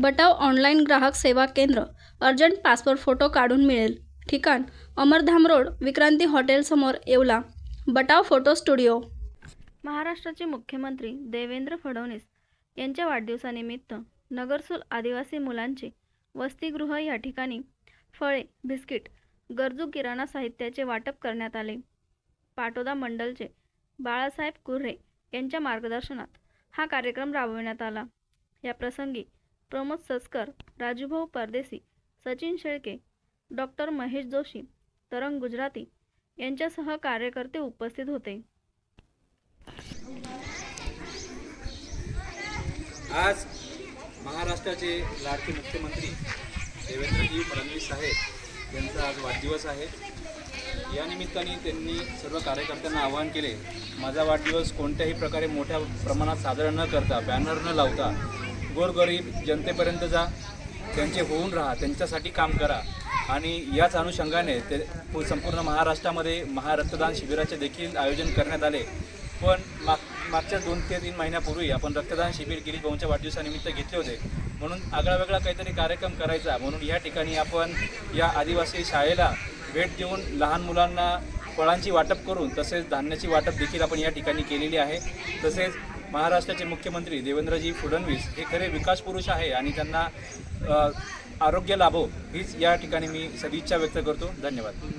बटाव online ग्राहक सेवा केंद्र अर्जंट पासपोर्ट फोटो काढून मिळेल. ठिकाण अमरधाम रोड विक्रांती हॉटेलसमोर येवला. Batav photo studio. महाराष्ट्राचे मुख्यमंत्री देवेंद्र फडणवीस यांच्या वाढदिवसानिमित्त नगरसूल आदिवासी मुलांचे वसतिगृह या ठिकाणी फळे बिस्किट गरजू किराणा साहित्याचे वाटप करण्यात आले. पाटोदा मंडलचे बाळासाहेब कुर्रे यांच्या मार्गदर्शनात हा कार्यक्रम राबविण्यात आला. या प्रसंगी प्रमोद सस्कर राजूभाऊ परदेसी सचिन शेळके डॉक्टर महेश जोशी तरंग गुजराती यांच्यासह कार्यकर्ते उपस्थित होते. आज महाराष्ट्राचे लाडके मुख्यमंत्री देवेंद्रजी फडणवीस साहेब यांचा आज वाढदिवस आहे. या निमित्ताने त्यांनी सर्व कार्यकर्त्यांना आवाहन केले माझा वाढदिवस कोणत्याही प्रकारे मोठ्या प्रमाणात साजरा न करता बॅनर न लावता गोरगरीब जनतेपर्यंत जा त्यांचे होऊन राहा त्यांच्यासाठी काम करा. आणि याच अनुषंगाने ते संपूर्ण महाराष्ट्रामध्ये महारक्तदान शिबिराचे देखील आयोजन करण्यात आले. पण माग मागच्या दोन ते तीन महिन्यापूर्वी आपण रक्तदान शिबिर गिरीश भाऊंच्या वाढदिवसानिमित्त घेतले होते. म्हणून आगळा वेगळा काहीतरी कार्यक्रम करायचा. म्हणून या ठिकाणी आपण या आदिवासी शाळेला भेट देऊन लहान मुलांना फळांची वाटप करून तसेच धान्याची वाटप देखील आपण या ठिकाणी केलेली आहे. तसेच महाराष्ट्राचे मुख्यमंत्री देवेंद्रजी फडणवीस हे खरे विकास पुरुष आहे आणि त्यांना आरोग्य लाभो हीच या ठिकाणी मी सदिच्छा व्यक्त करतो. धन्यवाद.